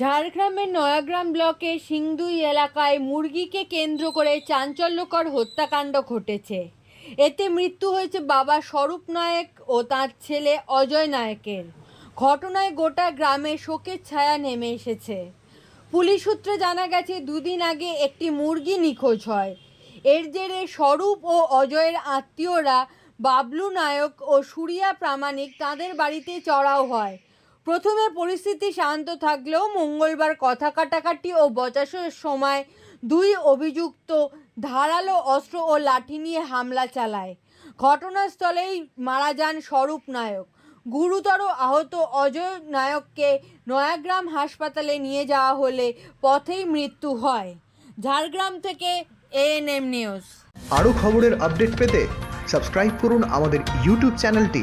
ঝাড়গ্রামের নয়াগ্রাম ব্লকের সিংদুই এলাকায় মুরগিকে কেন্দ্র করে চাঞ্চল্যকর হত্যাকাণ্ড ঘটেছে। এতে মৃত্যু হয়েছে বাবা স্বরূপ নায়েক ও তার ছেলে অজয় নায়কের। ঘটনায় গোটা গ্রামে শোকের ছায়া নেমে এসেছে। পুলিশ সূত্রে জানা গেছে, দুদিন আগে একটি মুরগি নিখোঁজ হয়। এর জেরে স্বরূপ ও অজয়ের আত্মীয়রা বাবলু নায়ক ও সুরিয়া প্রামাণিক তাদের বাড়িতে চড়াও হয়। প্রথমে পরিস্থিতি শান্ত থাকলেও মঙ্গলবার কথা কাটাকাটি ও বচাসের সময় দুই অভিযুক্ত ধারালো অস্ত্র ও লাঠি নিয়ে হামলা চালায়। ঘটনাস্থলেই মারা যান স্বরূপ নায়ক। গুরুতর আহত অজয় নায়ককে নয়াগ্রাম হাসপাতালে নিয়ে যাওয়া হলে পথেই মৃত্যু হয়। ঝাড়গ্রাম থেকে এএনএম নিউজ। আরও খবরের আপডেট পেতে সাবস্ক্রাইব করুন আমাদের ইউটিউব চ্যানেলটি।